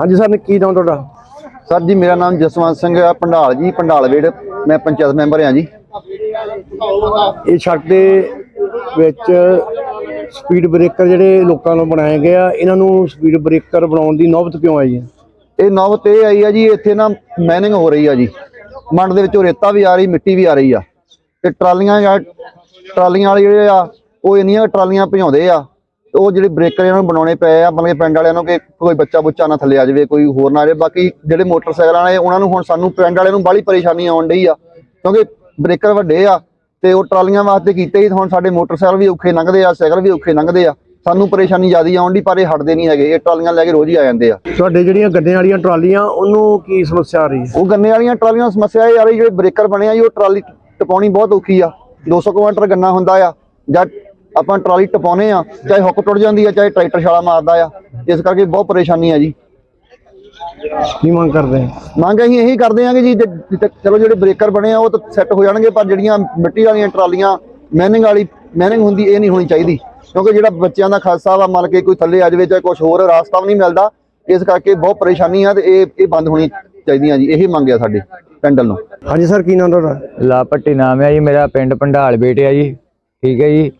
ਹਾਂਜੀ ਸਰ ਕੀ ਨਾਮ ਤੁਹਾਡਾ? ਸਰ ਜੀ ਮੇਰਾ ਨਾਮ ਜਸਵੰਤ ਸਿੰਘ ਹੈ ਪੰਡਾਲ ਜੀ ਪੰਡਾਲਵੇੜ ਮੈਂ ਪੰਚਾਇਤ ਮੈਂਬਰ ਹਾਂ ਜੀ। ਇਹ ਸੜਕ ਦੇ ਵਿੱਚ ਸਪੀਡ ਬ੍ਰੇਕਰ ਜਿਹੜੇ ਲੋਕਾਂ ਨੂੰ ਬਣਾਏ ਗਏ ਆ ਇਹਨਾਂ ਨੂੰ ਸਪੀਡ ਬ੍ਰੇਕਰ ਬਣਾਉਣ ਦੀ ਨੌਬਤ ਕਿਉਂ ਆਈ ਹੈ? ਇਹ ਨੌਬਤ ਇਹ ਆਈ ਆ ਜੀ ਇੱਥੇ ਨਾ ਮੈਨਿੰਗ ਹੋ ਰਹੀ ਆ ਜੀ। ਮੰਡ ਦੇ ਵਿੱਚੋਂ ਰੇਤਾ ਵੀ ਆ ਰਹੀ ਮਿੱਟੀ ਵੀ ਆ ਰਹੀ ਆ। ਤੇ ਟਰਾਲੀਆਂ ਜਾਂ ਟਰਾਲੀਆਂ ਵਾਲੇ ਜਿਹੜੇ ਆ ਉਹ ਇੰਨੀਆਂ ਟਰਾਲੀਆਂ ਭਜਾਉਂਦੇ ਆ ਉਹ ਜਿਹੜੇ ਬ੍ਰੇਕਰ ਇਹਨਾਂ ਨੂੰ ਬਣਾਉਣੇ ਪਏ ਆ ਮਤਲਬ ਪਿੰਡ ਵਾਲਿਆਂ ਨੂੰ ਕਿ ਕੋਈ ਬੱਚਾ ਬੁੱਚਾ ਨਾ ਥੱਲੇ ਆ ਜਾਵੇ ਕੋਈ ਹੋਰ ਨਾ ਜਾਵੇ ਬਾਕੀ ਜਿਹੜੇ ਮੋਟਰਸਾਈਕਲਾਂ ਵਾਲੇ ਉਹਨਾਂ ਨੂੰ ਹੁਣ ਸਾਨੂੰ ਪਿੰਡ ਵਾਲਿਆਂ ਨੂੰ ਬਾਹਲੀ ਪਰੇਸ਼ਾਨੀ ਆਉਣ ਡਈ ਆ ਕਿਉਂਕਿ ਬ੍ਰੇਕਰ ਵੱਡੇ ਆ ਤੇ ਉਹ ਟਰਾਲੀਆਂ ਵਾਸਤੇ ਕੀਤੇ ਹੀ ਹੁਣ ਸਾਡੇ ਮੋਟਰਸਾਈਕਲ ਵੀ ਔਖੇ ਲੰਘਦੇ ਆ ਸਾਈਕਲ ਵੀ ਔਖੇ ਲੰਘਦੇ ਆ ਸਾਨੂੰ ਪਰੇਸ਼ਾਨੀ ਜ਼ਿਆਦੀ ਆਉਣ ਦੀ ਪਰ ਇਹ ਹਟਦੇ ਨਹੀਂ ਹੈਗੇ ਇਹ ਟਰਾਲੀਆਂ ਲੈ ਕੇ ਰੋਜ਼ ਹੀ ਆ ਜਾਂਦੇ ਆ। ਤੁਹਾਡੇ ਜਿਹੜੀਆਂ ਗੱਡੀਆਂ ਵਾਲੀਆਂ ਟਰਾਲੀਆਂ ਉਹਨੂੰ ਕੀ ਸਮੱਸਿਆ ਆ ਰਹੀ ਹੈ? ਉਹ ਗੰਨੇ ਵਾਲੀਆਂ ਟਰਾਲੀਆਂ ਸਮੱਸਿਆ ਇਹ ਆ ਰਹੀ ਜਿਹੜੇ ਬ੍ਰੇਕਰ ਬਣੇ ਆ ਜੀ ਉਹ ਟਰਾਲੀ ਟਪਾਉਣੀ ਬਹੁਤ ਔਖੀ ਆ 200 ਕਿਲੋਮੀਟਰ ਗੰਨਾ ਹੁੰਦਾ ਆ ਜਦ ਆਪਾਂ ਟਰਾਲੀ ਟਪਾਉਨੇ ਆ ਚਾਹੇ ਹੁੱਕ ਟੁੱਟ ਜਾਂਦੀ ਆ ਚਾਹੇ ਟਰੈਕਟਰ ਛਾਲਾ ਮਾਰਦਾ ਆ ਇਸ ਕਰਕੇ ਬਹੁਤ ਪਰੇਸ਼ਾਨੀ ਆ ਜੀ। ਕੀ ਮੰਗ ਕਰਦੇ ਆ? ਮੰਗ ਅਸੀਂ ਇਹੀ ਕਰਦੇ ਆ ਕਿ ਜੀ ਜੇ- ਜੇ ਚਲੋ ਜਿਹੜੇ ਬ੍ਰੇਕਰ ਬਣੇ ਆ ਉਹ ਤਾਂ ਸੈੱਟ ਹੋ ਜਾਣਗੇ ਪਰ ਜਿਹੜੀਆਂ ਮਿੱਟੀ ਵਾਲੀਆਂ ਟਰਾਲੀਆਂ ਮੈਨਿੰਗ ਵਾਲੀ ਮੈਨਿੰਗ ਹੁੰਦੀ ਇਹ ਨਹੀਂ ਹੋਣੀ ਚਾਹੀਦੀ। ਕਿਉਂਕਿ ਜਿਹੜਾ ਬੱਚਿਆਂ ਦਾ ਖਾਸਾ ਵਾ ਮੰਨ ਕੇ ਕੋਈ ਥੱਲੇ ਆ ਜਾਵੇ ਚਾਹੇ ਕੁਝ ਹੋਰ ਰਾਸਤਾ ਵੀ ਨਹੀਂ ਮਿਲਦਾ ਇਸ ਕਰਕੇ ਬਹੁਤ ਪਰੇਸ਼ਾਨੀ ਆ ਤੇ ਇਹ ਇਹ ਬੰਦ ਹੋਣੀ ਚਾਹੀਦੀਆਂ ਜੀ। ਇਹੀ ਮੰਗ ਆ ਸਾਡੇ ਪਿੰਡ ਵੱਲੋਂ ਹਾਂਜੀ ਸਰ ਕੀ ਨਾਮ ਤੁਹਾਡਾ? ਲਾਪੱਟੀ ਨਾਮ ਹੈ ਜੀ ਮੇਰਾ ਪਿੰਡ ਪੰਡਾਲ ਬੇਟਿਆ ਜੀ। ਠੀਕ ਹੈ ਜੀ।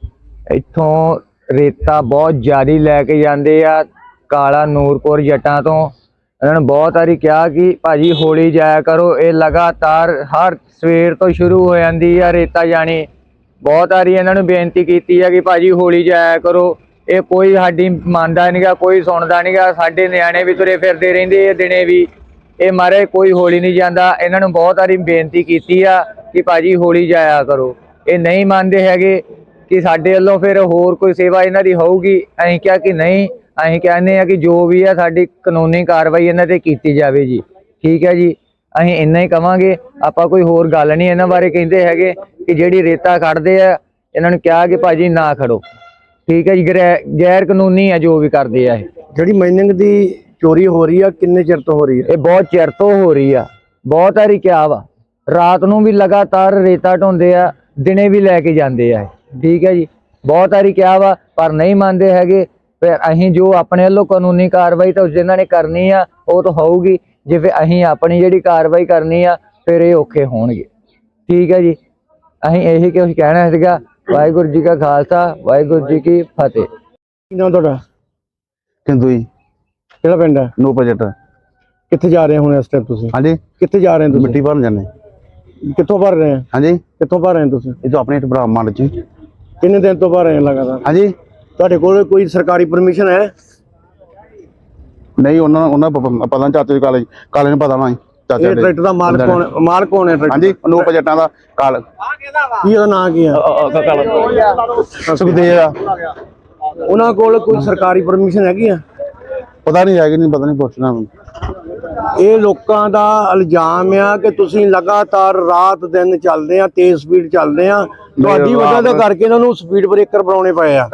ਇੱਥੋਂ ਰੇਤਾ ਬਹੁਤ ਜ਼ਿਆਦੀ ਲੈ ਕੇ ਜਾਂਦੇ ਆ, ਕਾਲਾ ਨੂਰਪੁਰ ਜੱਟਾਂ ਤੋਂ। ਇਹਨਾਂ ਨੂੰ ਬਹੁਤ ਵਾਰੀ ਕਿਹਾ ਕਿ ਭਾਜੀ ਹੋਲੀ ਜਾਇਆ ਕਰੋ, ਇਹ ਲਗਾਤਾਰ ਹਰ ਸਵੇਰ ਤੋਂ ਸ਼ੁਰੂ ਹੋ ਜਾਂਦੀ ਆ ਰੇਤਾ ਜਾਣੀ। ਬਹੁਤ ਵਾਰੀ ਇਹਨਾਂ ਨੂੰ ਬੇਨਤੀ ਕੀਤੀ ਆ ਕਿ ਭਾਜੀ ਹੋਲੀ ਜਾਇਆ ਕਰੋ। ਇਹ ਕੋਈ ਸਾਡੀ ਮੰਨਦਾ ਨਹੀਂਗਾ ਕੋਈ ਸੁਣਦਾ ਨਹੀਂਗਾ ਸਾਡੇ ਨਿਆਣੇ ਵੀ ਤੁਰੇ ਫਿਰਦੇ ਰਹਿੰਦੇ ਆ ਦਿਨੇ ਵੀ। ਇਹ ਮਾਰੇ ਕੋਈ ਹੋਲੀ ਨਹੀਂ ਜਾਂਦਾ। ਇਹਨਾਂ ਨੂੰ ਬਹੁਤ ਵਾਰੀ ਬੇਨਤੀ ਕੀਤੀ ਆ ਕਿ ਭਾਜੀ ਹੋਲੀ ਜਾਇਆ ਕਰੋ। ਇਹ ਨਹੀਂ ਮੰਨਦੇ ਹੈਗੇ। ਕਿ ਸਾਡੇ ਵੱਲੋਂ ਫਿਰ ਹੋਰ ਕੋਈ ਸੇਵਾ ਇਹਨਾਂ ਦੀ ਹੋਊਗੀ? ਅਸੀਂ ਕਿਹਾ ਕਿ ਨਹੀਂ ਅਸੀਂ ਕਹਿੰਦੇ ਆ ਕਿ ਜੋ ਵੀ ਆ ਸਾਡੀ ਕਾਨੂੰਨੀ ਕਾਰਵਾਈ ਇਹਨਾਂ ਤੇ ਕੀਤੀ ਜਾਵੇ ਜੀ। ਠੀਕ ਹੈ ਜੀ? ਅਸੀਂ ਇੰਨਾ ਹੀ ਕਵਾਂਗੇ। ਆਪਾਂ ਕੋਈ ਹੋਰ ਗੱਲ ਨਹੀਂ ਇਹਨਾਂ ਬਾਰੇ ਕਹਿੰਦੇ ਹੈਗੇ ਕਿ ਜਿਹੜੀ ਰੇਤਾ ਖੜਦੇ ਆ ਇਹਨਾਂ ਨੂੰ ਕਿਹਾ ਕਿ ਭਾਜੀ ਨਾ ਖੜੋ। ਠੀਕ ਹੈ ਜੀ? ਗੈਰ- ਕਾਨੂੰਨੀ ਆ ਜੋ ਵੀ ਕਰਦੇ ਆ ਇਹ। ਜਿਹੜੀ ਮਾਈਨਿੰਗ ਦੀ ਚੋਰੀ ਹੋ ਰਹੀ ਆ ਕਿੰਨੇ ਚਿਰ ਤੋਂ ਹੋ ਰਹੀ ਹੈ ਇਹ ਬਹੁਤ ਚਿਰ ਤੋਂ ਹੋ ਰਹੀ ਆ। ਬਹੁਤ ਵਾਰੀ ਕਿਹਾ ਵਾ। ਰਾਤ ਨੂੰ ਵੀ ਲਗਾਤਾਰ ਰੇਤਾ ਢੋਂਦੇ ਆ ਦਿਨੇ ਵੀ ਲੈ ਕੇ ਜਾਂਦੇ ਆ। ਠੀਕ ਹੈ ਜੀ। ਬਹੁਤ ਵਾਰੀ ਕਿਹਾ ਵਾ ਪਰ ਨਹੀਂ ਮੰਨਦੇ ਹੈਗੇ। ਫਿਰ ਅਸੀਂ ਜੋ ਆਪਣੇ ਵੱਲੋਂ ਕਾਨੂੰਨੀ ਕਾਰਵਾਈ ਤਾਂ ਜਿਨ੍ਹਾਂ ਨੇ ਕਰਨੀ ਆ ਉਹ ਤਾਂ ਹੋਊਗੀ। ਜੇ ਫਿਰ ਅਸੀਂ ਆਪਣੀ ਜਿਹੜੀ ਕਾਰਵਾਈ ਕਰਨੀ ਆ ਫਿਰ ਇਹ ਔਖੇ ਹੋਣਗੇ। ਠੀਕ ਹੈ ਜੀ। ਅਸੀਂ ਇਹੀ ਕੁਝ ਕਹਿਣਾ ਸੀਗਾ। ਵਾਹਿਗੁਰੂ ਜੀ ਕਾ ਖਾਲਸਾ ਵਾਹਿਗੁਰੂ ਜੀ ਕੀ ਫਤਿਹ। ਕੀ ਨਾਮ ਤੁਹਾਡਾ? ਕਿੰਦੂ ਜੀ। ਕਿਹੜਾ ਪਿੰਡ ਹੈ? ਨੋ ਬਜਟ ਕਿੱਥੇ ਜਾ ਰਹੇ ਹੋ ਹੁਣ ਇਸ ਟਾਈਮ ਤੁਸੀਂ? ਹਾਂਜੀ। ਕਿੱਥੇ ਜਾ ਰਹੇ ਹੋ ਤੁਸੀਂ? ਮਿੱਟੀ ਭਰਨ ਜਾਂਦੇ। ਕਿੱਥੋਂ ਭਰ ਰਹੇ ਹਾਂਜੀ। ਕਿੱਥੋਂ ਭਰ ਰਹੇ ਹੋ ਤੁਸੀਂ? ਇਹ ਤਾਂ ਆਪਣੇ ਭਰਾ ਮੰਡ ਚ ਕਿੰਨੇ ਦਿਨ ਤੋਂ ਭਰ ਰਹੇ ਆ ਲਗਾਤਾਰ? ਹਾਂਜੀ। ਤੁਹਾਡੇ ਕੋਲ ਕੋਈ ਸਰਕਾਰੀ ਪਰਮਿਸ਼ਨ ਹੈ? ਨਹੀਂ ਉਹਨਾਂ ਉਹਨਾਂ ਪ- ਪਤਾ ਨੀ ਚਾਚੇ ਦੇ ਕਾਲੇ ਕਾਲੇ ਨੂੰ ਪਤਾ ਨਾ ਚਾਚੇ ਇਹ ਦੇ। ਟਰੈਕਟਰ ਦਾ ਮਾਲਕ ਕੌਣ ਮਾਲਕ ਕੌਣ ਹੈ ਟਰੈਕਟਰ? ਹਾਂਜੀ ਨੋ ਬਜਟਾਂ ਦਾ ਕਾਲ ਕੀ ਉਹਦਾ ਨਾਂ ਕੀ ਆ ਸੁਖਦੇਵ ਆ। ਉਹਨਾਂ ਕੋਲ ਕੋਈ ਸਰਕਾਰੀ ਪਰਮਿਸ਼ਨ ਹੈਗੀ ਆ? ਪਤਾ ਨਹੀਂ ਹੈਗੀ ਨਹੀਂ ਪਤਾ ਨਹੀਂ ਪੁੱਛਣਾ। ਇਹ ਲੋਕਾਂ ਦਾ ਇਲਜ਼ਾਮ ਆ ਕਿ ਤੁਸੀਂ ਲਗਾਤਾਰ ਰਾਤ ਦਿਨ ਚੱਲਦੇ ਆ ਤੇਜ਼ ਸਪੀਡ ਚੱਲਦੇ ਆ। ਤੁਹਾਡੀ ਵਜ੍ਹਾ ਦੇ ਕਰਕੇ ਇਹਨਾਂ ਨੂੰ ਸਪੀਡ ਬ੍ਰੇਕਰ ਬਣਾਉਣੇ ਪਏ ਆ।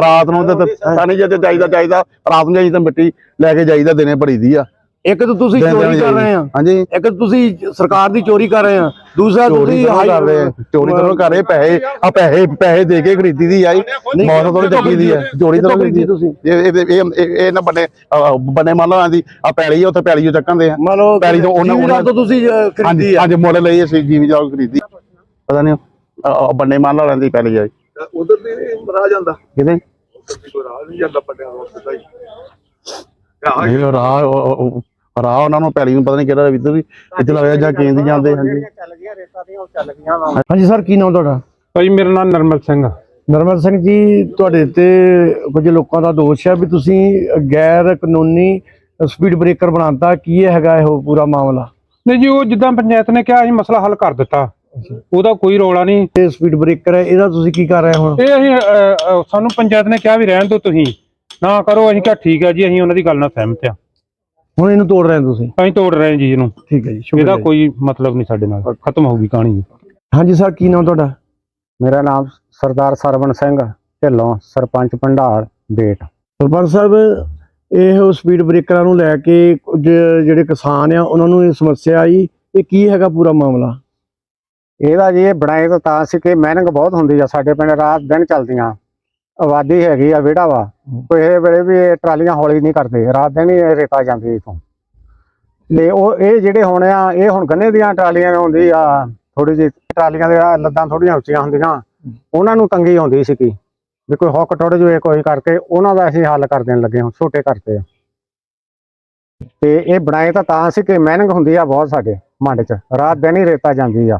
ਰਾਤ ਨੂੰ ਤੇ ਸਾਨੀ ਜੇ ਚਾਹੀਦਾ ਚਾਹੀਦਾ ਰਾਤ ਨੂੰ ਜਾਈਦਾ ਮਿੱਟੀ ਲੈ ਕੇ ਜਾਈਦਾ ਦਿਨੇ ਭਰੀ ਦੀ ਆ। ਇੱਕ ਤਾਂ ਤੁਸੀਂ ਚੋਰੀ ਕਰ ਰਹੇ ਆ। ਹਾਂਜੀ। ਇੱਕ ਤਾਂ ਤੁਸੀਂ ਸਰਕਾਰ ਦੀ ਚੋਰੀ ਕਰ ਰਹੇ ਆ। ਦੂਸਰਾ ਤੁਸੀਂ ਕਰ ਰਹੇ ਆ, ਚੋਰੀ ਤਾਂ ਕਰ ਰਹੇ ਪੈਸੇ ਆ ਪੈਸੇ ਪੈਸੇ ਦੇ ਕੇ ਖਰੀਦੀ ਦੀ ਆਈ ਮੌਤ ਤੋਂ ਚੱਕੀ ਦੀ ਆ। ਚੋਰੀ ਤਾਂ ਖਰੀਦੀ ਤੁਸੀਂ? ਇਹ ਇਹ ਇਹ- ਇਹ ਇਹ ਨਾ ਬੰਨੇ ਬੰਨੇ ਮੰਨ ਲਓ ਆਂਦੀ ਆ ਪੈਲੀ ਉੱਥੇ ਪੈਲੀ ਚੱਕਣ ਦੇ ਆ। ਮੰਨ ਲਓ ਪੈਲੀ ਤੋਂ ਉਹਨਾਂ ਜ਼ਿਮੀਂਦਾਰ ਤੋਂ ਤੁਸੀਂ ਖਰੀਦੀ ਹਾਂਜੀ ਆ। ਅੱਜ ਮੁੱਲ ਲਈ ਅਸੀਂ ਜੀਵੀ ਜਾਓ ਖਰੀਦੀ। ਪਤਾ ਨਹੀਂ ਬੰਨੇ ਮੰਨ ਲਓ ਰਹਿੰਦੀ ਪੈਲੀ ਆਈ ਉਧਰ ਦੀ ਰਾਹ ਜਾਂਦਾ। ਕਿਤੇ ਕੋਈ ਰਾਹ ਨਹੀਂ ਜਾਂਦਾ ਪੱਟਿਆਂ ਦਾ ਸਿੱਧਾ ਹੀ ਨਹੀਂ ਉਹ ਰਾਹ ਉਹ- ਉਹ- ਰਾਹ ਉਹਨਾਂ ਨੂੰ ਪੈਲੀ ਨੂੰ ਪਤਾ ਨਹੀਂ ਕਿਹੜਾ ਇੱਧਰ ਵੀ ਇੱਧਰ ਲੱਗਿਆ ਜਾਂ ਕੇਂਦੀ ਜਾਂਦੇ ਹਾਂਜੀ। ਹਾਂਜੀ ਸਰ ਕੀ ਨਾਮ ਤੁਹਾਡਾ? ਭਾਈ ਮੇਰਾ ਨਾਮ ਨਰਮਲ ਸਿੰਘ ਆ। ਨਰਮਲ ਸਿੰਘ ਜੀ ਤੁਹਾਡੇ ਤੇ ਕੁਝ ਲੋਕਾਂ ਦਾ ਦੋਸ਼ ਹੈ ਵੀ ਤੁਸੀਂ ਗੈਰ ਕਾਨੂੰਨੀ ਸਪੀਡ ਬ੍ਰੇਕਰ ਬਣਾਤਾ ਕੀ ਇਹ ਹੈਗਾ ਇਹ ਪੂਰਾ ਮਾਮਲਾ? ਨਹੀਂ ਜੀ ਉਹ ਜਿੱਦਾਂ ਪੰਚਾਇਤ ਨੇ ਕਿਹਾ ਅਸੀਂ ਮਸਲਾ ਹੱਲ ਕਰ ਦਿੱਤਾ। ਉਹਦਾ ਕੋਈ ਰੌਲਾ ਨਹੀਂ। ਇਹ ਸਪੀਡ ਬ੍ਰੇਕਰ ਹੈ ਇਹਦਾ ਤੁਸੀਂ ਕੀ ਕਰ ਰਹੇ ਹੋ? ਹੁਣ ਇਹ ਅਸੀਂ ਅਹ, ਅਹ, ਸਾਨੂੰ ਪੰਚਾਇਤ ਨੇ ਕਿਹਾ ਵੀ ਰਹਿਣ ਦਿਓ ਤੁਸੀਂ। ਨਾ ਕਰੋ ਅਸੀਂ ਕਿਹਾ ਠੀਕ ਹੈ ਜੀ ਅਸੀਂ ਉਹਨਾਂ ਦੀ ਗੱਲ ਨਾਲ ਸਹਿਮਤ ਆ ਹੁਣ ਇਹਨੂੰ ਤੋੜ ਰਹੇ ਹੋ ਤੁਸੀਂ? ਅਸੀਂ ਤੋੜ ਰਹੇ ਹਾਂ ਜੀ ਇਹਨੂੰ। ਠੀਕ ਹੈ ਜੀ ਸ਼ੁਕਰੀਆ ਇਹਦਾ ਜੀ। ਕੋਈ ਮਤਲਬ ਨਹੀਂ ਸਾਡੇ ਨਾਲ। ਖਤਮ ਹੋ ਗਈ ਕਹਾਣੀ ਜੀ। ਹਾਂਜੀ ਸਰ ਕੀ ਨਾਮ ਤੁਹਾਡਾ? ਮੇਰਾ ਨਾਮ ਸਰਦਾਰ ਸਰਵਣ ਸਿੰਘ ਢਿੱਲੋਂ ਸਰਪੰਚ ਪੰਡਾਲ ਬੇਟ। ਸਰਪੰਚ ਸਾਹਿਬ ਇਹ ਸਪੀਡ ਬ੍ਰੇਕਰਾਂ ਨੂੰ ਲੈ ਕੇ ਕੁਝ ਜਿਹੜੇ ਕਿਸਾਨ ਆ ਉਹਨਾਂ ਨੂੰ ਇਹ ਸਮੱਸਿਆ ਆਈ। ਇਹ ਕੀ ਹੈਗਾ ਪੂਰਾ ਮਾਮਲਾ? ਇਹਦਾ ਜੀ ਇਹ ਬਣਾਏ ਤਾਂ ਤਾਂ ਸੀ ਕਿ ਮਿਹਨਤ ਬਹੁਤ ਹੁੰਦੀ ਆ ਸਾਡੇ ਪਿੰਡ ਰਾਤ ਦਿਨ ਚੱਲਦੀਆਂ। ਆਬਾਦੀ ਹੈਗੀ ਆ ਵਿਹੜਾ ਵਾ। ਕੋਈ ਇਹ ਵੇਲੇ ਵੀ ਇਹ ਟਰਾਲੀਆਂ ਹੌਲੀ ਨਹੀਂ ਕਰਦੇ। ਰਾਤ ਦਿਨ ਹੀ ਇਹ ਰੇਤਾ ਜਾਂਦੀ ਇਥੋਂ। ਤੇ ਉਹ ਇਹ ਜਿਹੜੇ ਹੁਣ ਆ ਇਹ ਹੁਣ ਗੰਨੇ ਦੀਆਂ ਟਰਾਲੀਆਂ ਆਉਂਦੀ ਆ ਥੋੜੀ ਜਿਹੀ ਟਰਾਲੀਆਂ ਦੇ ਲੱਦਾਂ ਥੋੜੀਆਂ ਉੱਚੀਆਂ ਹੁੰਦੀਆਂ। ਉਹਨਾਂ ਨੂੰ ਤੰਗੀ ਆਉਂਦੀ ਸੀਗੀ। ਵੀ ਕੋਈ ਹੁੱਕ ਟੁੱਟ ਜਵੇ ਕੋਈ ਕਰਕੇ ਉਹਨਾਂ ਦਾ ਅਸੀਂ ਹੱਲ ਕਰ ਦੇਣ ਲੱਗੇ ਹਾਂ ਛੋਟੇ ਕਰਤੇ ਆ ਤੇ ਇਹ ਬਣਾਏ ਤਾਂ ਤਾਂ ਸੀ ਕਿ ਮਿਹਨਤ ਹੁੰਦੀ ਆ ਬਹੁਤ ਸਾਡੇ ਮੰਡ 'ਚ। ਰਾਤ ਦਿਨ ਹੀ ਰੇਤਾ ਜਾਂਦੀ ਆ।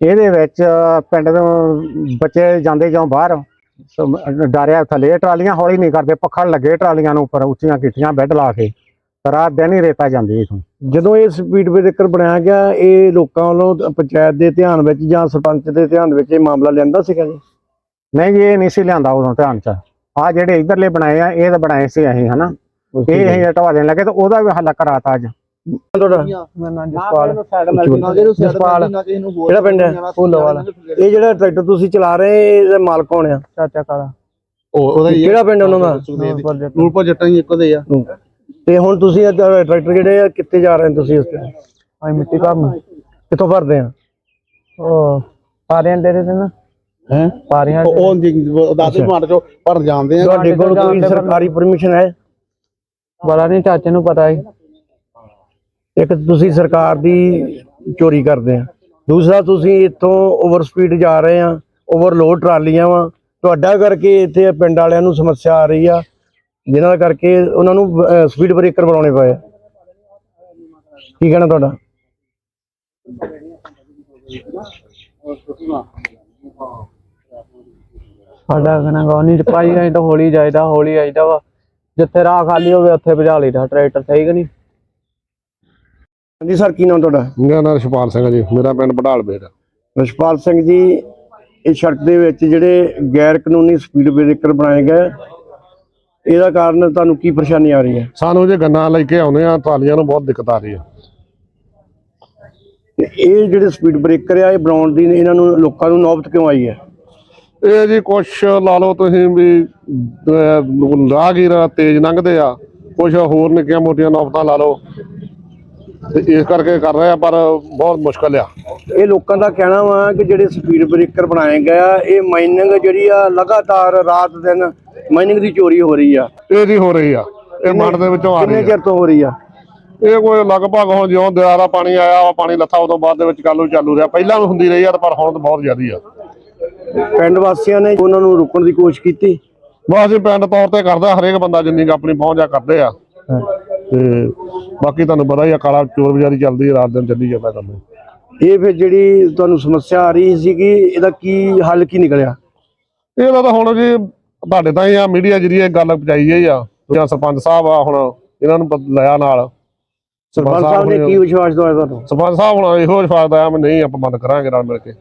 ਇਹਦੇ ਵਿੱਚ ਪਿੰਡ ਤੋਂ ਬੱਚੇ ਜਾਂਦੇ ਜਾਂ ਬਾਹਰ ਸੋ ਡਰਿਆ ਥੱਲੇ ਟਰਾਲੀਆਂ ਹੌਲੀ ਨਹੀਂ ਕਰਦੇ ਪੱਖੜ ਲੱਗੇ ਟਰਾਲੀਆਂ ਨੂੰ ਉੱਪਰ ਉੱਚੀਆਂ ਕੀਤੀਆਂ ਬੈੱਡ ਲਾ ਕੇ ਰਾਤ ਦਿਨ ਹੀ ਰੇਤਾ ਜਾਂਦੀ ਇਥੋਂ। ਜਦੋਂ ਇਹ ਸਪੀਡ ਬ੍ਰੇਕਰ ਬਣਾਇਆ ਗਿਆ ਇਹ ਲੋਕਾਂ ਵੱਲੋਂ ਪੰਚਾਇਤ ਦੇ ਧਿਆਨ ਵਿੱਚ ਜਾਂ ਸਰਪੰਚ ਦੇ ਧਿਆਨ ਵਿੱਚ ਇਹ ਮਾਮਲਾ ਲਿਆਂਦਾ ਸੀਗਾ ਜੀ? ਨਹੀਂ ਜੀ ਇਹ ਨਹੀਂ ਸੀ ਲਿਆਂਦਾ ਉਦੋਂ ਧਿਆਨ 'ਚ। ਆ ਜਿਹੜੇ ਇਧਰਲੇ ਬਣਾਏ ਆ ਇਹ ਤਾਂ ਬਣਾਏ ਸੀ ਅਸੀਂ ਹਨਾ? ਇਹ ਅਸੀਂ ਹਟਵਾ ਦੇਣ ਲੱਗੇ ਤੇ ਉਹਦਾ ਵੀ ਹੱਲ ਕਰਾਤਾ ਅੱਜ। ਤੁਹਾਡਾ? ਮੇਰਾ ਨਾਮ ਜਸਪਾਲ। ਜਸਪਾਲ ਕਿਹੜਾ ਪਿੰਡ ਹੈ? ਫੁੱਲਵਾਲ ਇਹ ਜਿਹੜਾ ਟਰੈਕਟਰ ਤੁਸੀਂ ਚਲਾ ਰਹੇ ਇਹਦਾ ਮਾਲਕ ਕੌਣ ਆ? ਚਾਚਾ ਕਾਲਾ। ਉਹਦਾ ਕਿਹੜਾ ਪਿੰਡ ਉਹਨਾਂ ਦਾ ਨੂਰਪੁਰ ਜੱਟਾਂ ਹੀ ਇੱਕੋ ਦੇ ਆ। ਤੇ ਹੁਣ ਤੁਸੀਂ ਇਹ ਟਰੈਕਟਰ ਜਿਹੜੇ ਆ ਕਿੱਥੇ ਜਾ ਰਹੇ ਹੋ ਤੁਸੀਂ ਉਸ ਤੇ? ਅਸੀਂ ਮਿੱਟੀ ਕੰਮ ਕਿੱਥੋਂ ਭਰਦੇ ਆ? ਉਹ ਪਾਰਿਆਂ ਦੇ ਦੇ ਨਾ ਹੈ? ਪਾਰਿਆਂ ਉਹ ਦਾਦੇ ਮਾਰ ਚੋ ਪਰ ਜਾਂਦੇ ਤੁਹਾਡੇ ਕੋਲ ਕੋਈ ਸਰਕਾਰੀ ਪਰਮਿਸ਼ਨ ਹੈ? ਬੜਾ ਨਹੀਂ ਚਾਚੇ ਨੂੰ ਪਤਾ ਹੈ ਇੱਕ ਤੁਸੀਂ ਸਰਕਾਰ ਦੀ ਚੋਰੀ ਕਰਦੇ ਆ। ਦੂਸਰਾ, ਤੁਸੀਂ ਇੱਥੋਂ ਓਵਰ ਸਪੀਡ ਜਾ ਰਹੇ ਆ ਓਵਰਲੋਡ ਟਰਾਲੀਆਂ ਵਾ। ਤੁਹਾਡਾ ਕਰਕੇ ਇੱਥੇ ਪਿੰਡ ਵਾਲਿਆਂ ਨੂੰ ਸਮੱਸਿਆ ਆ ਰਹੀ ਆ ਜਿਨ੍ਹਾਂ ਕਰਕੇ ਉਹਨਾਂ ਨੂੰ ਸਪੀਡ ਬ੍ਰੇਕਰ ਬਣਾਉਣੇ ਪਏ ਆ। ਕੀ ਕਹਿਣਾ ਤੁਹਾਡਾ? ਸਾਡਾ ਕਹਿਣਾ ਗੌਨੀ ਚ ਪਾਈ ਤਾਂ ਹੌਲੀ ਜਾਈਦਾ, ਹੌਲੀ ਆਈਦਾ ਵਾ। ਜਿੱਥੇ ਰਾਹ ਖਾਲੀ ਹੋਵੇ, ਉੱਥੇ ਭਜਾ ਲਈਦਾ, ਟਰੈਕਟਰ ਸਹੀ ਕਿ ਨਹੀਂ? ਹਾਂਜੀ ਸਰ ਕੀ ਨਾਮ ਤੁਹਾਡਾ? ਮੇਰਾ ਨਾਮ ਰਸ਼ਪਾਲ ਸਿੰਘ ਜੀ। ਮੇਰਾ ਪਿੰਡ ਬਡਾਲ ਬੇੜ ਰਸ਼ਪਾਲ ਸਿੰਘ ਜੀ ਇਹ ਸੜਕ ਦੇ ਵਿੱਚ ਜਿਹੜੇ ਗੈਰ ਕਾਨੂੰਨੀ ਸਪੀਡ ਬ੍ਰੇਕਰ ਬਣਾਏ ਗਏ ਇਹਦਾ ਕਾਰਨ ਤੁਹਾਨੂੰ ਕੀ ਪਰੇਸ਼ਾਨੀ ਆ ਰਹੀ ਹੈ? ਸਾਨੂੰ ਜੇ ਗੰਨਾ ਲੈ ਕੇ ਆਉਨੇ ਆ ਟਰਾਲੀਆਂ ਨੂੰ ਬਹੁਤ ਦਿੱਕਤ ਆ ਰਹੀ ਹੈ। ਤੇ ਇਹ ਜਿਹੜੇ ਸਪੀਡ ਬ੍ਰੇਕਰ ਆ ਇਹ ਬਣਾਉਣ ਦੀ ਇਹਨਾਂ ਨੂੰ ਲੋਕਾਂ ਨੂੰ ਨੌਬਤ ਕਿਉਂ ਆਈ ਹੈ? ਇਹ ਜੀ ਕੁਛ ਲਾ ਲਓ ਤੁਸੀਂ ਵੀ ਰਾਹਗੀਰ ਤੇਜ਼ ਲੰਘਦੇ ਆ ਕੁਛ ਹੋਰ ਨਿੱਕੀਆਂ ਮੋਟੀਆਂ ਨੌਬਤਾਂ ਲਾ ਲਓ। ਤੇ ਇਸ ਕਰਕੇ ਕਰ ਰਹੇ ਆ ਪਰ ਬਹੁਤ ਮੁਸ਼ਕਲ ਆ। ਇਹ ਲੋਕਾਂ ਦਾ ਕਹਿਣਾ ਵਾ ਕਿ ਜਿਹੜੇ ਸਪੀਡ ਬ੍ਰੇਕਰ ਬਣਾਏ ਗਏ ਆ ਇਹ ਮਾਈਨਿੰਗ ਜਿਹੜੀ ਆ ਲਗਾਤਾਰ ਰਾਤ ਦਿਨ ਮਾਈਨਿੰਗ ਦੀ ਚੋਰੀ ਹੋ ਰਹੀ ਆ। ਇਹ ਜੀ ਹੋ ਰਹੀ ਆ। ਇਹ ਮੰਡ ਦੇ ਵਿੱਚੋਂ ਆ ਕਿੰਨੇ ਰਹੀ ਆ। ਚਿਰ ਤੋਂ ਹੋ ਰਹੀ ਆ? ਇਹ ਕੋਈ ਲਗਭਗ ਹੁਣ ਜਿਉਂ ਦਿਆਰਾ ਪਾਣੀ ਆਇਆ ਵਾ ਪਾਣੀ ਲੱਥਾ ਉਦੋਂ ਬਾਅਦ ਦੇ ਵਿੱਚ ਚਾਲੂ ਚਾਲੂ ਰਿਹਾ। ਪਹਿਲਾਂ ਵੀ ਹੁੰਦੀ ਰਹੀ ਆ ਪਰ ਹੁਣ ਤਾਂ ਬਹੁਤ ਜ਼ਿਆਦੀ ਆ। ਪਿੰਡ ਵਾਸੀਆਂ ਨੇ ਉਹਨਾਂ ਨੂੰ ਰੋਕਣ ਦੀ ਕੋਸ਼ਿਸ਼ ਕੀਤੀ। ਬਸ ਪਿੰਡ ਤੌਰ ਤੇ ਕਰਦਾ ਹਰੇਕ ਬੰਦਾ ਜਿੰਨੀ ਆਪਣੀ ਪਹੁੰਚ ਆ ਕਰਦੇ ਆ। ਤੇ ਬਾਕੀ ਤੁਹਾਨੂੰ ਪਤਾ ਹੀ ਆ ਕਾਲਾ ਚੋਰ ਬਜ਼ਾਰੀ ਚੱਲਦੀ ਰਾਤ ਦਿਨ ਚੱਲੀ ਜਾਂਦਾ ਕੰਮ। ਇਹ ਫਿਰ ਜਿਹੜੀ ਤੁਹਾਨੂੰ ਸਮੱਸਿਆ ਆ ਰਹੀ ਸੀਗੀ ਇਹਦਾ ਕੀ ਹੱਲ ਕੀ ਨਿਕਲਿਆ? ਇਹਦਾ ਤਾਂ ਹੁਣ ਜੀ ਤੁਹਾਡੇ ਤਾਂ ਹੀ ਆ ਮੀਡੀਆ ਜਰੀਏ ਗੱਲ ਪਹੁੰਚਾਈ ਗਈ ਆ। ਜਾਂ ਸਰਪੰਚ ਸਾਹਿਬ ਆ ਹੁਣ ਇਹਨਾਂ ਨੂੰ ਲਿਆ ਨਾਲ। ਸਰਪੰਚ ਸਾਹਿਬ ਨੇ ਕੀ ਵਿਸ਼ਵਾਸ ਦਵਾਇਆ ਤੁਹਾਨੂੰ? ਸਰਪੰਚ ਸਾਹਿਬ ਹੁਣ ਇਹੋ ਵਿਸ਼ਵਾਸ ਦਇਆ ਮੈਂ ਨਹੀਂ ਆਪਾਂ ਬੰਦ ਕਰਾਂਗੇ ਨਾਲ ਮਿਲ ਕੇ।